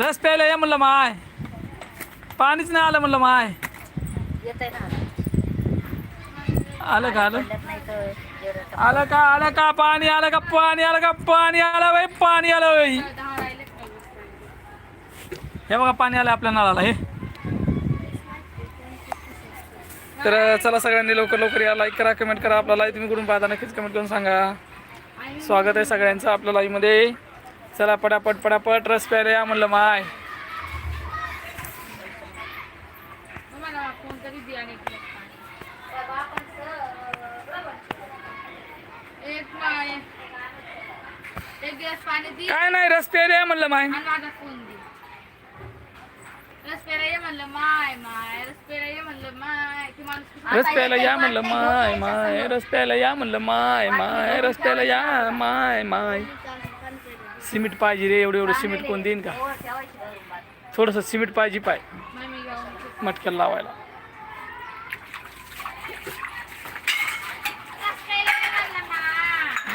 रस प्यायला या म्हणलं माय. पाणीच नाही आलं म्हणलं माय. ना आलं का आलं? पडल्यात नाही तर जेवढं टप- आलं का आलं का पाणी आलं का पाणी आलं का पाणी आलं बाई पाणी आलं बाई. हे बघा पाणी आलं आपल्या नळाला हे. तर चला सगळ्यांनी लवकर लवकर या लाईक करा कमेंट करा. आपला लाईव्ह तुम्ही कुठून पाहता नक्कीच कमेंट करून सांगा. स्वागत आहे सगळ्यांचं आपल्या लाईव्हमध्ये चला पटापट पटापट रस प्यायला या म्हणलं माय. काय नाही रस प्यायला या म्हणलं माय. रस प्यायला ये म्हणलं माय माय. रस प्यायला ये म्हणलं माय. माय माय रस प्यायला या माय माय सिमेंट पाहिजे रे एवढं एवढं सिमेंट कोण देईन का. थोडंसं सिमेंट पाहिजे पाय. मटक्याला लावायला.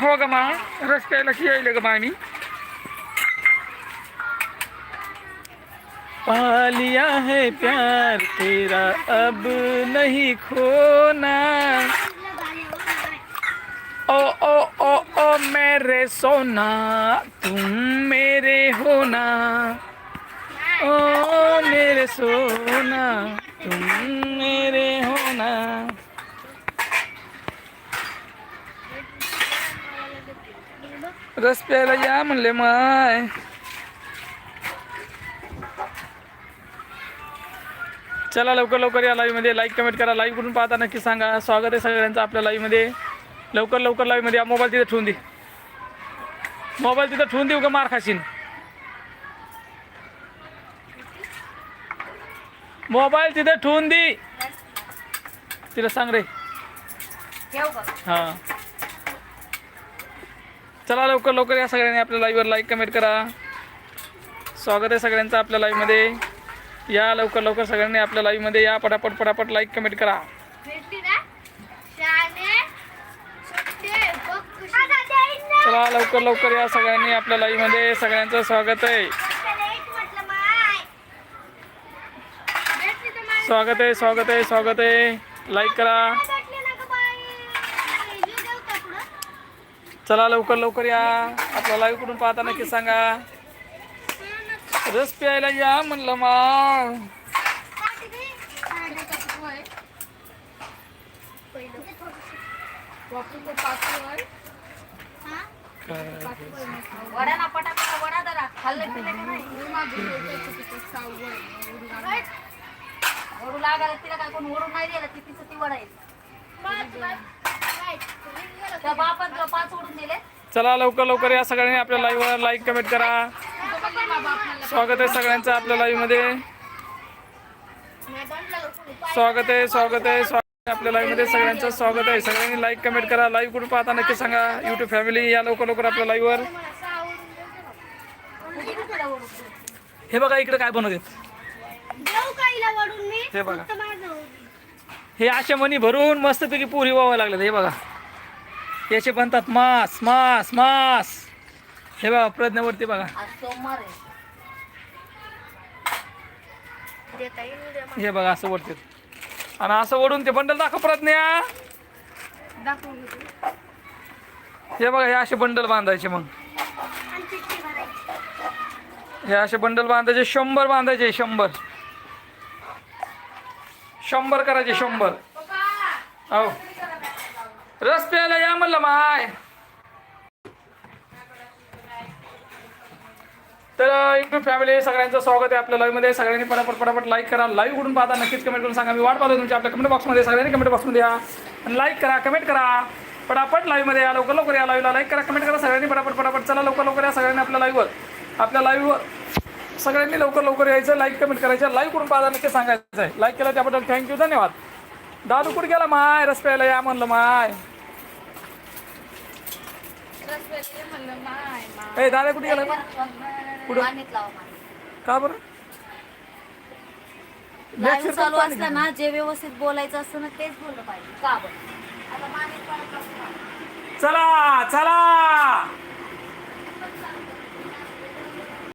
हो ग मा रस प्यायला की यायला ग मा मी पा लिया है प्यार तेरा अब नहीं खोना. ओ रे मेरे सोना तुम मेरे होना ओ मेरे सोना तुम मेरे होना रस प्यायला या म्हणले माय। चला लवकर लवकर या live मध्ये. लाईक कमेंट करा. लाईव्ह करून पाहता नक्की सांगा. स्वागत आहे सगळ्यांचं आपल्या live मध्ये. लवकर लवकर live मध्ये या मोबाईल तिथे ठेवून दे. मोबाईल तिथं ठेवून देऊ का मार खाशीन? मोबाईल तिथे ठेवून दे. तिला सांग रे. हां. चला लवकर लवकर या सगळ्यांनी आपल्या लाईव्हवर लाईक कमेंट करा. स्वागत आहे सगळ्यांचं आपल्या लाईव्हमध्ये या लवकर लवकर सगळ्यांनी आपल्या लाईव्हमध्ये या. पटापट पटापट लाईक कमेंट करा. चला लवकर लवकर या सगळ्यांनी आपल्या लाईव्हमध्ये सगळ्यांचं स्वागत आहे. स्वागत आहे स्वागत आहे स्वागत आहे. लाईक करा. चला लवकर लवकर या. आपला लाईव्ह कुठून पाहता नक्की सांगा. रस प्यायला या म्हणलं मा. वडा ना पटापटा वडा खाल्लं का नाही ओढू लागायला तिला काय कोण ओढून नाही ती तिचं ती वडा येईल त्या तुला पाच ओढून दिले चला लवकर लवकर या सगळ्यांनी आपल्या लाईव्हवर लाईक कमेंट करा. स्वागत आहे सगळ्यांचं आपल्या लाईव्हमध्ये स्वागत आहे स्वागत आहे स्वागत आहे. आपल्या लाईव्हमध्ये सगळ्यांचं स्वागत आहे. सगळ्यांनी लाईक कमेंट करा. लाईव्ह कुठून पाहता नक्की सांगा. युट्यूब फॅमिली या लवकर लवकर आपल्या लाईव्हवर हे बघा इकडे काय बनवते हे बघा. हे अशा मनी भरून मस्तपैकी पुरी व्हावं लागलं हे बघा. याचे बनतात. मास मास मास. हे बघा प्रज्ञावरती बघा. हे बघा असं ओढते आणि असं ओढून ते बंडल दाखव प्रज्ञा हे बघा हे असे बंडल बांधायचे मग. हे असे बंडल बांधायचे शंभर बांधायचे शंभर. शंभर करायचे शंभर. हो. रस प्यायला या म्हणलं माय. तर युट्यूब फॅमिली सगळ्यांचं स्वागत आहे आपल्या live मध्ये. सगळ्यांनी पटापट पटापट लाईक करा. लाईव्ह उडून पाहता नक्कीच कमेंट करून सांगा. मी वाट पाहतो तुमच्या आपल्या कमेंट बॉक्समध्ये सगळ्यांनी कमेंट बॉक्समध्ये या. लाईक करा कमेंट करा. पटापट live मध्ये या. लवकर लवकर या लाईव्हला लाईक करा कमेंट करा. सगळ्यांनी पटापट पटापट. चला लवकर लवकर या सगळ्यांनी आपल्या लाईव्हवर आपल्या लाईव्हवर सगळ्यांनी लवकर लवकर यायचं. लाईक कमेंट करायचं. लाईव्ह करून पाहता नक्की सांगायचं आहे. लाईक केलं त्याबद्दल थँक्यू धन्यवाद. दादू कुठे गेला माय? रस या म्हणलं माय. म्हणलं ए दादा कुठे गेला लावा पाणी. का बरं? लाईव्ह चालू असलं ना जे व्यवस्थित बोलायचं असतं ना तेच बोललं पाहिजे. का बरं? आता. चला चला!